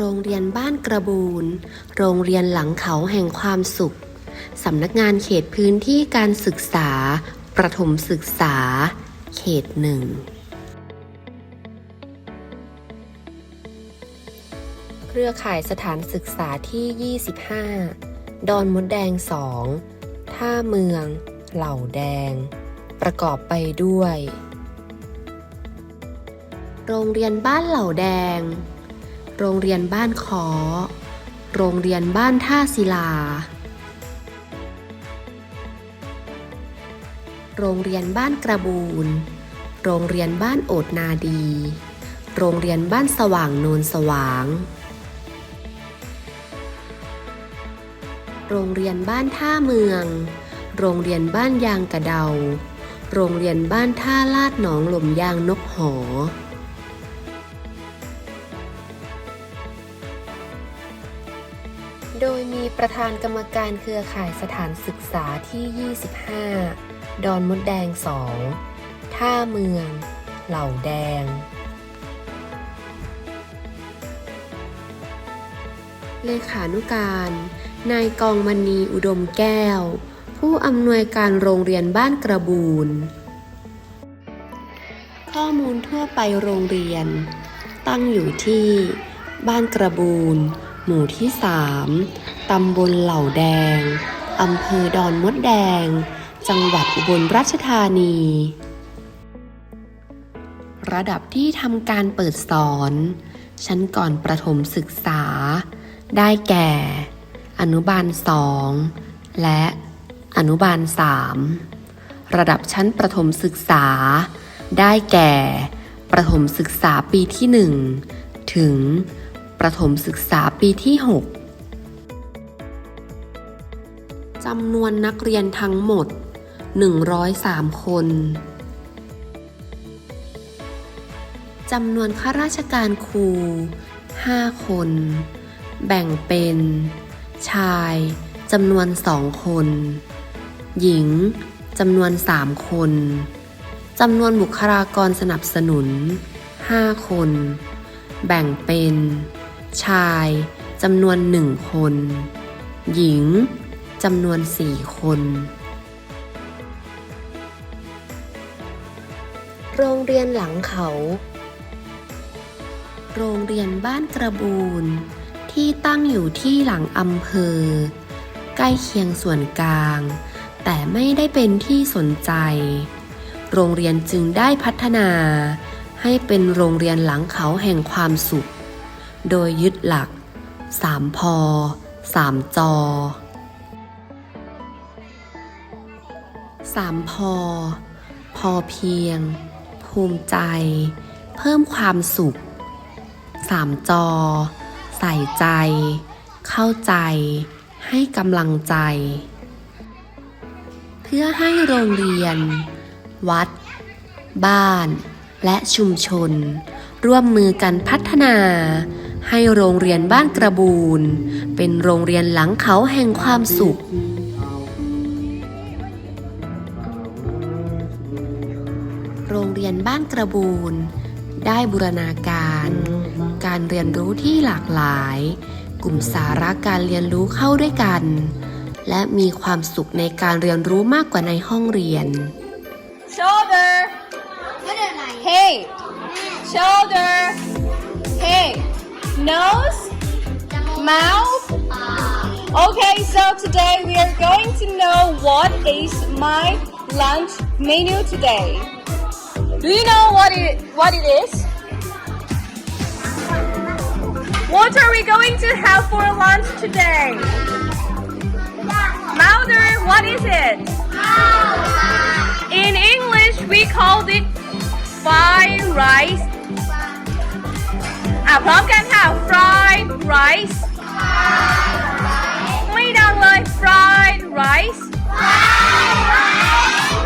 โรงเรียนบ้านกระบูน โรงเรียนหลังเขาแห่งความสุข สำนักงานเขตพื้นที่การศึกษา ประถมศึกษา เขตหนึ่ง เครือข่ายสถานศึกษาที่ 25 ดอนมดแดง 2 ท่าเมือง เหล่าแดง ประกอบไปด้วย โรงเรียนบ้านเหล่าแดง โรงเรียนบ้านคอโรงเรียนบ้านท่าศิลา โรงเรียนบ้านกระบูน โรงเรียนบ้านโอดนาดี โรงเรียนบ้านสว่างโนนสว่าง โรงเรียนบ้านท่าเมือง โรงเรียนบ้านยางกระเดา โรงเรียนบ้านท่าลาดหนองหล่มยางนกหอ ประธานกรรมการเครือข่ายสถานศึกษาที่ 25 ดอนมดแดง 2 ท่าเมือง เหล่าแดง เลขานุการ นายกองมณีอุดมแก้ว ผู้อำนวยการโรงเรียนบ้านกระบูน ข้อมูลทั่วไปโรงเรียน ตั้งอยู่ที่ บ้านกระบูนหมู่ที่ 3 ตำบลเหล่าแดง อำเภอดอนมดแดง จังหวัดอุบลราชธานี ระดับที่ทำการเปิดสอน ชั้นก่อนประถมศึกษา ได้แก่ อนุบาล2และอนุบาล3ระดับชั้นประถมศึกษา ได้แก่ ประถมศึกษาปีที่ 1 ถึง ประถมศึกษาปีที่ 6 จำนวนนักเรียนทั้งหมด 103 คนจำนวนข้าราชการครู 5 คน แบ่งเป็น ชายจำนวนสองคน หญิงจำนวนสามคนจำนวนบุคลากรสนับสนุน 5 คน แบ่งเป็น ชายจำนวนหนึ่งคน หญิง จำนวนสี่คน โรงเรียนหลังเขา โรงเรียนบ้านกระบูนที่ตั้งอยู่ที่หลังอำเภอ ใกล้เคียงส่วนกลาง แต่ไม่ได้เป็นที่สนใจ โรงเรียนจึงได้พัฒนา ให้เป็นโรงเรียนหลังเขาแห่งความสุข โดยยึดหลัก3พอ3จอ 3พอ พอเพียง ภูมิใจ เพิ่มความสุข3จอ ใส่ใจ เข้าใจ ให้กำลังใจ เพื่อให้โรงเรียน วัด บ้าน และชุมชน ร่วมมือกันพัฒนา ให้โรงเรียนบ้านกระบูนเป็นโรงเรียนหลังเขาแห่งความสุข ยนบ้านกระบูนได้บูรณาการ การเรียนรู้ที่หลากหลาย กลุ่มสาระการเรียนรู้เข้าด้วยกัน และมีความสุขในการเรียนรู้มากกว่าในห้องเรียน shoulder ไม่ได้อะไร hey shoulder hey nose จมูก mouth ปาก okay so today we are going to know what is my lunch menu today do you know what it what it is what are we going to have for lunch today Mother, what is it? In English, we called it fried rice. อ่ะพร้อมกันค่ะ fried rice ไม่ดังเลย fried rice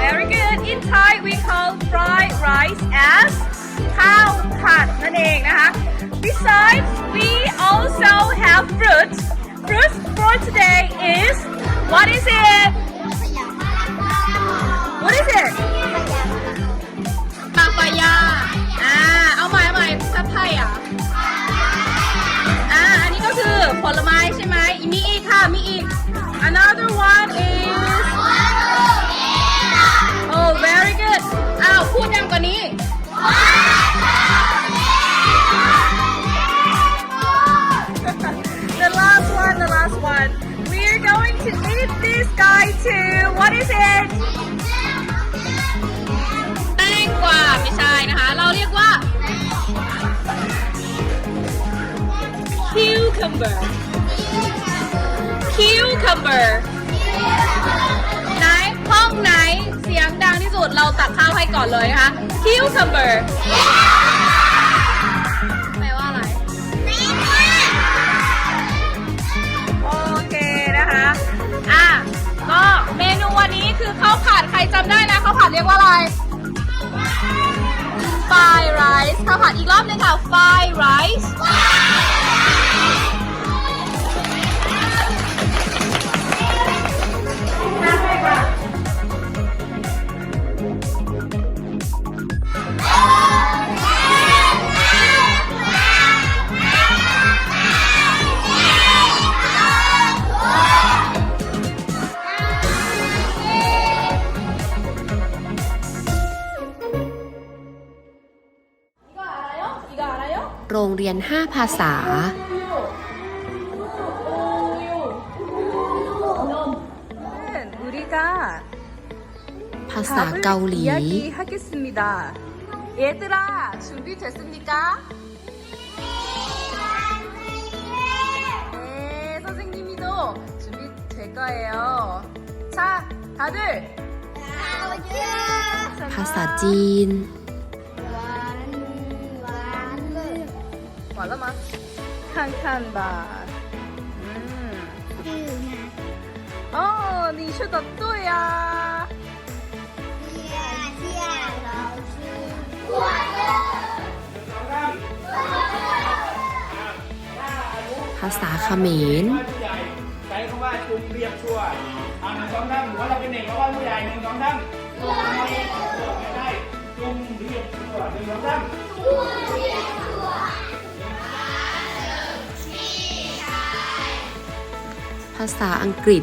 very good in Thai we call fried rice as ข้าวผัดนั่นเองนะคะ Besides we also have fruits. fruit for today is what is it? What is it? ปาปายาอ่าเอาใหม่ใหม่ซับไพ่อ่ะอ่?าอันนี้ก็คือผลไม้ใช่ไหม?มีอีกค่ะมีอีก ah, ah, another one is What is it? แตงกวาไม่ใช่นะคะ เราเรียกว่า cucumber cucumber ไหนห้องไหนเสียงดังที่สุดเราตักข้าวให้ก่อนเลยนะคะ cucumber รจำได้นะข้าวผัดเรียกว่าอะไรไฟไรซ์ข้าวผัดอีกรอบหนึงค่ะไฟไรซ์ โรงเรียน 5 ภาษา 우리가 ภาษาเกาหลี 이야기하겠습니다. 얘들아, 준비됐습니까? 네, 선생님이도 준비될 거예요. 자, 다들 ภาษาจีน 完了吗？看看吧，嗯，哦，你说的对啊。ภาษาเขมร ใช้คำว่าจุงเรียบชั่วอาหนึ่งสองสามหัวเราเป็นเด็กเรว่าผู้ใหญ่หนึ่งสองสามจุรมเรียบชั่วหนึ่งสองสาม ภาษาอังกฤษ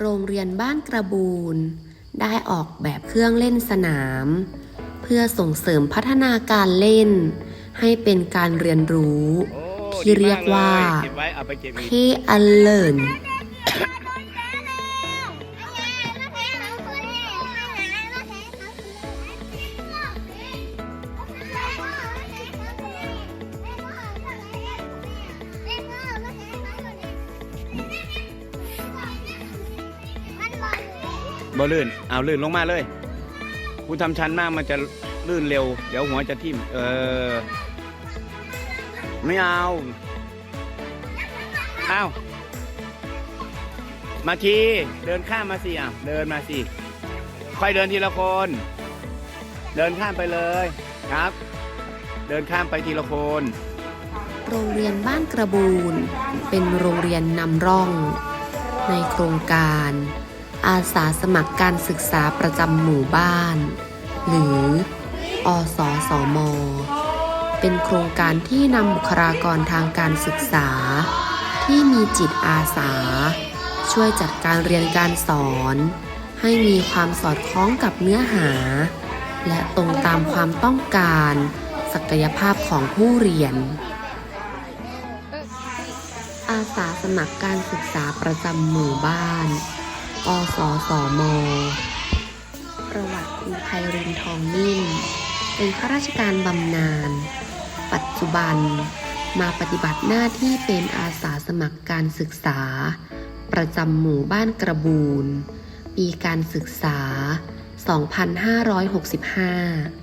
โรงเรียนบ้านกระบูนได้ออกแบบเครื่องเล่นสนาม เพื่อส่งเสริมพัฒนาการเล่น ให้เป็นการเรียนรู้ ที่เรียกว่าเก็บไว้เอ บ่ลื่นเอาลื่นลงมาเลย คุณทำชันมากมันจะลื่นเร็ว เดี๋ยวหัวจะทิ่ม เออ ไม่เอาเอามาทีเดินข้ามมาสิอะเดินมาสิค่อยเดินทีละคน เดินข้ามไปเลยครับ เดินข้ามไปทีละคน โรงเรียนบ้านกระบูนเป็นโรงเรียนนำร่อง ในโครงการ อาสาสมัครการศึกษาประจำหมู่บ้าน หรืออสสม เป็นโครงการที่นำบุคลากรทางการศึกษา ที่มีจิตอาสา ช่วยจัดการเรียนการสอน ให้มีความสอดคล้องกับเนื้อหา และตรงตามความต้องการ ศักยภาพของผู้เรียน อาสาสมัครการศึกษาประจำหมู่บ้าน อสสม ประวัติคุณไพรินทองนิ่ม เป็นข้าราชการบำนาญ ปัจจุบันมาปฏิบัติหน้าที่เป็นอาสาสมัครการศึกษา ประจำหมู่บ้านกระบูนปีการศึกษา 2565